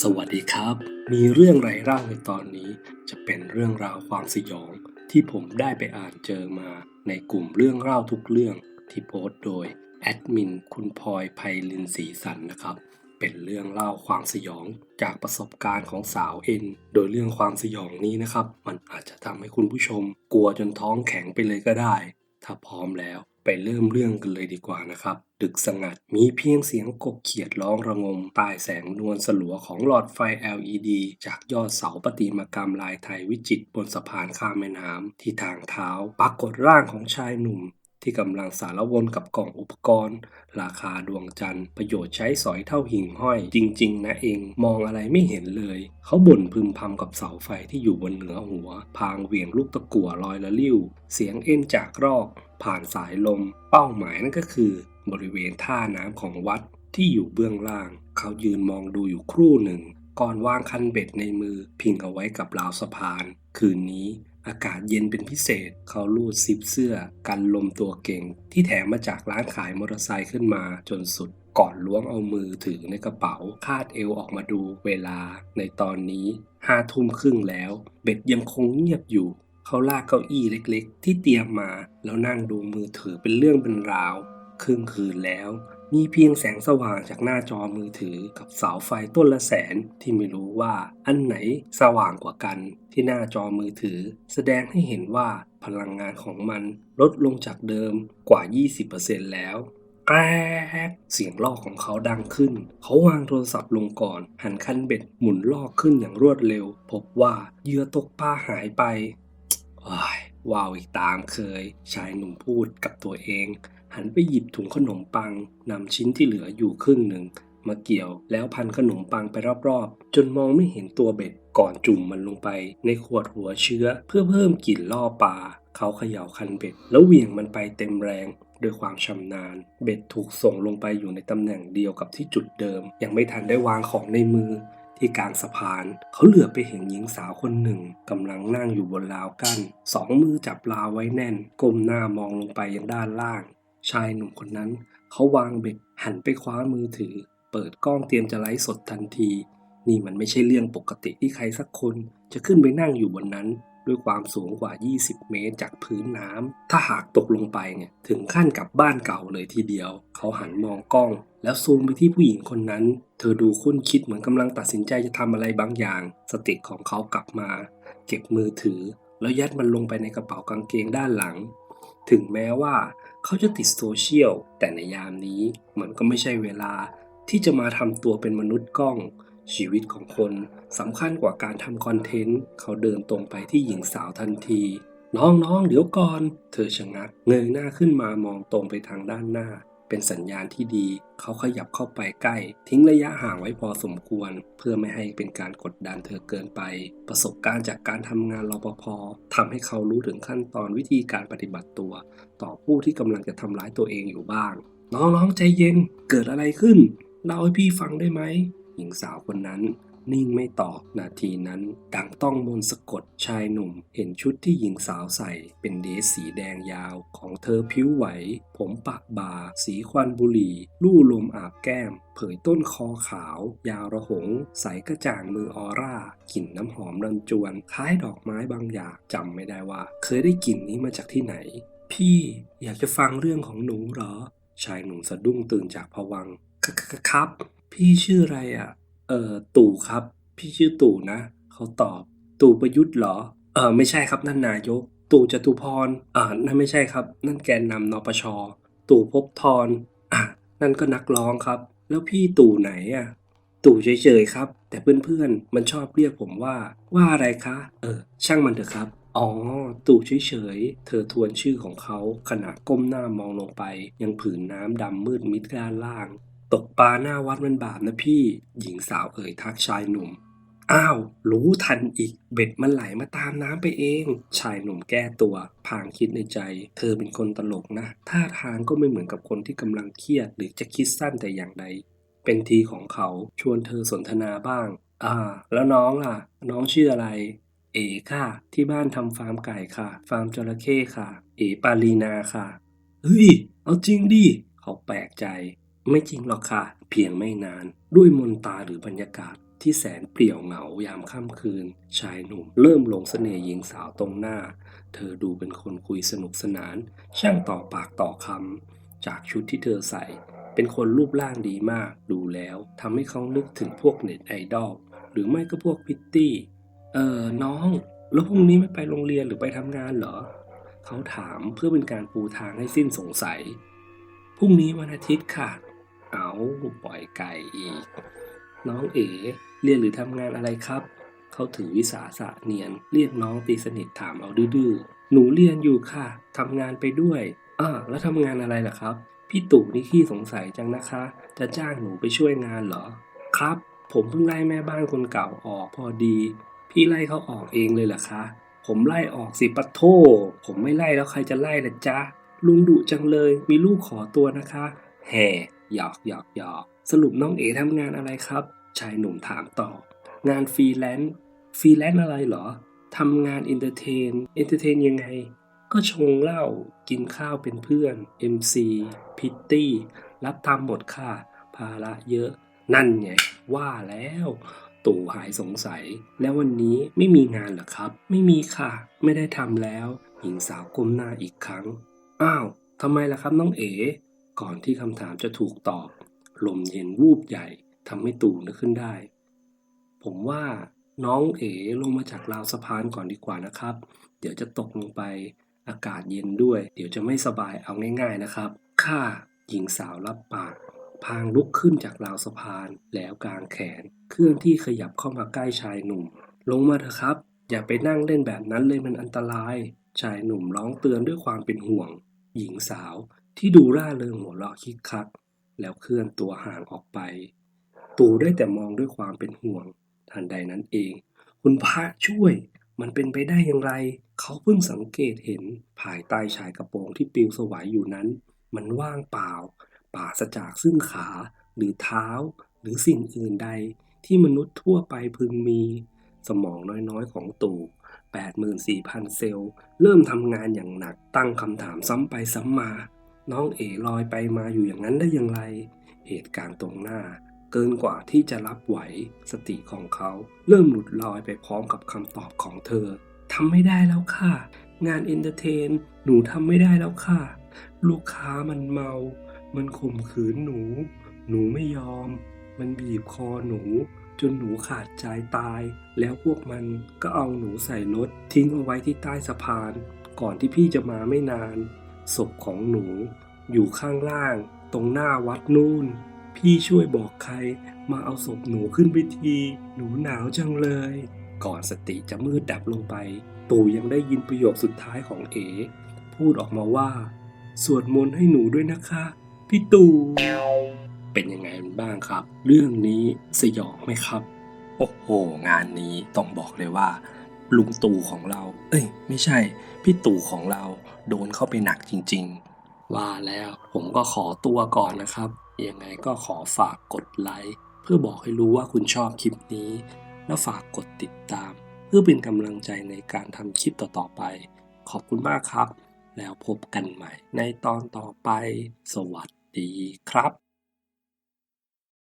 สวัสดีครับ มีเรื่องไรเล่าในตอนนี้ จะเป็นเรื่องราวความสยอง ที่ผมได้ไปอ่านเจอมา ในกลุ่มเรื่องเล่าทุกเรื่องที่โพสต์โดยแอดมินคุณพลอยไพลินศรีสันนะครับ เป็นเรื่องเล่าความสยองจากประสบการณ์ของสาวเอ็น โดยเรื่องความสยองนี้นะครับ มันอาจจะทำให้คุณผู้ชม กลัวจนท้องแข็งไปเลยก็ได้ ถ้าพร้อมแล้ว ไปเริ่มเรื่องกันเลยดีกว่านะครับ ดึกสงัดมีเพียงเสียงกบเขียดร้องระงมใต้แสงนวลสลัวของหลอดไฟ LED จากยอดเสาประติมากรรมลายไทยวิจิตรบนสะพานข้ามแม่น้ำที่ทางเท้าปรากฏร่างของชายหนุ่ม ที่กำลังสารวนกับกล่องอุปกรณ์ ราคาดวงจันทร์ประโยชน์ใช้สอยเท่าหิ่งห้อย จริง ๆ นะเองมองอะไรไม่เห็นเลย เขาบ่นพึมพำกับเสาไฟที่อยู่บนเหนือหัว พางเหวี่ยงลูกตะกั่วลอยละลิ้ว เสียงเอ็นจากรอก ผ่านสายลม เป้าหมายนั่นก็คือ บริเวณท่าน้ำของวัดที่อยู่เบื้องล่าง เขายืนมองดูอยู่ครู่หนึ่ง ก่อนวางคันเบ็ดในมือ พิงเอาไว้กับราวสะพาน คืนนี้ อากาศเย็นเป็นพิเศษ เขาลูดซิปเสื้อกันลมตัวเก่ง ที่แถมมาจากร้านขายมอเตอร์ไซค์ขึ้นมาจนสุด ก่อนล้วงเอามือถือในกระเป๋า คาดเอวออกมาดูเวลาในตอนนี้ห้าทุ่มครึ่งแล้ว เบ็ดยังคงเงียบอยู่ เขาลากเก้าอี้เล็กๆ ที่เตรียมมา แล้วนั่งดูมือถือเป็นเรื่องเป็นราวครึ่งคืนแล้ว มีเพียงแสงสว่างจากหน้าจอมือถือกับเสาไฟต้นละแสนที่ไม่รู้ว่าอันไหนสว่างกว่ากันที่หน้าจอมือถือ แสดงให้เห็นว่าพลังงานของมันลดลงจากเดิมกว่า 20%แล้วแกรกเสียงลอกของเขาดังขึ้น เขาวางโทรศัพท์ลงก่อน หันคันเบ็ดหมุนลอกขึ้นอย่างรวดเร็ว พบว่าเหยื่อตกปลาหายไปว้าย วาวอีกตามเคย ชายหนุ่มพูดกับตัวเอง หันไปหยิบถุงขนมปังนำชิ้นที่เหลืออยู่ครึ่งหนึ่ง มาเกี่ยวแล้วพันขนมปังไปรอบๆ จนมองไม่เห็นตัวเบ็ดก่อนจุ่มมันลงไปในขวดหัวเชื้อ เพื่อเพิ่มกลิ่นล่อปลาเขาเขย่าคันเบ็ด แล้วเหวี่ยงมันไปเต็มแรงด้วยความชำนาญ เบ็ดถูกส่งลงไปอยู่ในตำแหน่งเดียวกับที่จุดเดิม ยังไม่ทันได้วางของในมือ ที่กลางสะพาน เขาเหลือบไปเห็นหญิงสาวคนหนึ่งกำลังนั่งอยู่บนราวกั้นสองมือจับราวไว้แน่น ก้มหน้ามองลงไปยังด้านล่าง ชายหนุ่มคนนั้น เขาวางเบ็ดหันไปคว้ามือถือ เปิดกล้องเตรียมจะไลฟ์สดทันที นี่มันไม่ใช่เรื่องปกติที่ใครสักคนจะขึ้นไปนั่งอยู่บนนั้น ด้วยความสูงกว่า 20 เมตรจากพื้นน้ำ ถ้าหากตกลงไปเนี่ย ถึงขั้นกับบ้านเก่าเลยทีเดียว เขาหันมองกล้อง แล้วซูมไปที่ผู้หญิงคนนั้น เธอดูคุ้นคิดเหมือนกำลังตัดสินใจจะทำอะไรบางอย่าง สติของเขากลับมา เก็บมือถือ แล้วยัดมันลงไปในกระเป๋ากางเกงด้านหลัง ถึงแม้ว่าเขาจะติดโซเชียล แต่ในยามนี้มันก็ไม่ใช่เวลาที่จะมาทำตัวเป็นมนุษย์กล้อง ชีวิตของคนสำคัญกว่าการทำคอนเทนต์ เขาเดินตรงไปที่หญิงสาวทันที น้องๆ เดี๋ยวก่อน เธอชะงัก เงยหน้าขึ้นมามองตรงไปทางด้านหน้า เป็นสัญญาณที่ดี เขาขยับเข้าไปใกล้ ทิ้งระยะห่างไว้พอสมควร เพื่อไม่ให้เป็นการกดดันเธอเกินไป ประสบการณ์จากการทำงานรปภทำให้เขารู้ถึงขั้นตอนวิธีการปฏิบัติตัว ต่อผู้ที่กำลังจะทำร้ายตัวเองอยู่บ้าง น้องๆใจเย็น เกิดอะไรขึ้นเล่าให้พี่ฟังได้ไหม หญิงสาวคนนั้น นิ่งไม่ตอบนาทีนั้น ดังต้องมนต์สะกดชายหนุ่ม เห็นชุดที่หญิงสาวใส่ เป็นเดรสสีแดงยาวของเธอผิวไหว ผมปะบ่าสีควันบุหรี่ ลู่ลมอาบแก้ม เผยต้นคอขาว ยาวระหง ใสกระจ่างมือออร่ากลิ่นน้ำหอมรันจวน คล้ายดอกไม้บางอย่างจำไม่ได้ว่า เคยได้กลิ่นนี้มาจากที่ไหน พี่อยากจะฟังเรื่องของหนูเหรอชายหนุ่มสะดุ้งตื่นจากผวังครับ พี่ชื่ออะไรอะ เออตู่ครับ พี่ชื่อตู่นะ เขาตอบ ตู่ประยุทธ์เหรอ เออไม่ใช่ครับนั่นนายก ตู่จตุพร อ่านั่นไม่ใช่ครับ นั่นแกนนำนปช ตู่ภพบทรอะนั่นก็นักร้องครับ แล้วพี่ตู่ไหนอะ ตู่เฉยๆครับ แต่เพื่อนๆมันชอบเรียกผมว่า ว่าอะไรคะ เออ ช่างมันเถอะครับอ๋อ ตู่เฉยๆ เธอทวนชื่อของเขาขณะก้มหน้ามองลงไป ยังผืนน้ำดำมืดมิดด้านล่าง ตกปลาหน้าวัดมันบาปนะพี่ หญิงสาวเอ่ยทักชายหนุ่ม อ้าว รู้ทันอีก เบ็ดมันไหลมาตามน้ำไปเอง ชายหนุ่มแก้ตัว พางคิดในใจ เธอเป็นคนตลกนะ ท่าทางก็ไม่เหมือนกับคนที่กำลังเครียด หรือจะคิดสั้นแต่อย่างใด เป็นทีของเขาชวนเธอสนทนาบ้าง อ่า แล้วน้องล่ะ น้องชื่ออะไร เอค่ะ ที่บ้านทำฟาร์มไก่ค่ะ ฟาร์มจระเข้ค่ะ เอปาลีนาค่ะ เฮ้ย เอาจริงดิ เขาแปลกใจ ไม่จริงหรอกค่ะ เพียงไม่นาน ด้วยมนตาหรือบรรยากาศที่แสนเปลี่ยวเหงายามค่ำคืน ชายหนุ่มเริ่มหลงเสน่ห์หญิงสาวตรงหน้า เธอดูเป็นคนคุยสนุกสนาน ช่างต่อปากต่อคำจากชุดที่เธอใส่ เป็นคนรูปร่างดีมาก ดูแล้วทำให้เขานึกถึงพวกเน็ตไอดอลหรือไม่ก็พวกพิตตี้ เออน้อง แล้วพรุ่งนี้ไม่ไปโรงเรียนหรือไปทำงานเหรอ เขาถามเพื่อเป็นการปูทางให้สิ้นสงสัย พรุ่งนี้วันอาทิตย์ค่ะ ปล่อยไก่อีก น้องเอ๋เรียนหรือทำงานอะไรครับ เขาถือวิสาสะเนียน เรียกน้องตีสนิทถามเอาดื้อหนูเรียนอยู่ค่ะทำงานไปด้วยอ่าแล้วทำงานอะไรล่ะครับ พี่ตู่นี่ขี้สงสัยจังนะคะ จะจ้างหนูไปช่วยงานเหรอ ครับ ผมเพิ่งไล่แม่บ้านคนเก่าออกพอดี พี่ไล่เขาออกเองเลยเหรอคะ ผมไล่ออกสิปะโทผมไม่ไล่แล้วใครจะไล่ล่ะจ๊ะลุงดุจังเลยมีลูกขอตัวนะคะ แห่ หยอกหยอกหยอกสรุปน้องเอ๋ทำงานอะไรครับ ชายหนุ่มถามต่อ งานฟรีแลนซ์ฟรีแลนซ์อะไรเหรอทำงานเอนเตอร์เทนเอนเตอร์เทนยังไง ก็ชงเหล้ากินข้าวเป็นเพื่อน MC พิตตี้รับทำหมดค่ะ ภาระเยอะ นั่นไง ว่าแล้ว ตู่หายสงสัย แล้ววันนี้ไม่มีงานเหรอครับ ไม่มีค่ะ ไม่ได้ทำแล้ว หญิงสาวก้มหน้าอีกครั้ง อ้าวทำไมล่ะครับน้องเอ๋ ก่อนที่คำถามจะถูกตอบ ลมเย็นวูบใหญ่ทำให้ตู่นึกขึ้นได้ ผมว่าน้องเอ๋ลงมาจากราวสะพานก่อนดีกว่านะครับ เดี๋ยวจะตกลงไป อากาศเย็นด้วย เดี๋ยวจะไม่สบายเอาง่ายๆนะครับ ข้าหญิงสาวรับปาก พางลุกขึ้นจากราวสะพานแล้วกางแขน เคลื่อนที่ขยับเข้ามาใกล้ชายหนุ่ม ลงมาเถอะครับ อย่าไปนั่งเล่นแบบนั้นเลยมันอันตราย ชายหนุ่มร้องเตือนด้วยความเป็นห่วง หญิงสาว ที่ดูร่าเริงหัวเราะคิกคัก แล้วเคลื่อนตัวห่างออกไปตู่ได้แต่มองด้วยความเป็นห่วง ทันใดนั้นเอง คุณพระช่วย มันเป็นไปได้อย่างไร เขาเพิ่งสังเกตเห็นภายใต้ชายกระโปรงที่ปลิวสวายอยู่นั้น มันว่างเปล่าปราศจากซึ่งขาหรือเท้า หรือสิ่งอื่นใดที่มนุษย์ทั่วไปพึงมี สมองน้อยๆของตู่84,000 เซลล์ เริ่มทำงานอย่างหนักตั้งคำถามซ้ำไปซ้ำมา น้องเอ๋ลอยไปมาอยู่อย่างนั้นได้อย่างไร เหตุการณ์ตรงหน้า เกินกว่าที่จะรับไหว สติของเขา เริ่มหลุดลอยไปพร้อมกับคำตอบของเธอทำไม่ได้แล้วค่ะ งานเอนเตอร์เทน หนูทำไม่ได้แล้วค่ะ ลูกค้ามันเมา มันข่มขืนหนู หนูไม่ยอม มันบีบคอหนู จนหนูขาดใจตาย แล้วพวกมันก็เอาหนูใส่รถทิ้งเอาไว้ที่ใต้สะพาน ก่อนที่พี่จะมาไม่นาน ศพของหนู อยู่ข้างล่าง ตรงหน้าวัดนู่น พี่ช่วยบอกใคร มาเอาศพหนูขึ้นไปที หนูหนาวจังเลย ก่อนสติจะมืดดับลงไป ตู่ยังได้ยินประโยคสุดท้ายของเอ๋พูดออกมาว่า สวดมนต์ให้หนูด้วยนะคะ พี่ตู่เป็นยังไงบ้างครับ เรื่องนี้สยองไหมครับ โอ้โห งานนี้ต้องบอกเลยว่า ลุงตู่ของเรา เอ้ย ไม่ใช่ พี่ตู่ของเรา โดนเข้าไปหนักจริง ๆ ว่าแล้วผมก็ขอตัวก่อนนะครับ ยังไงก็ขอฝากกดไลค์เพื่อบอกให้รู้ว่าคุณชอบคลิปนี้ และฝากกดติดตาม เพื่อเป็นกำลังใจในการทำคลิปต่อๆไป ขอบคุณมากครับ แล้วพบกันใหม่ในตอนต่อไป สวัสดีครับ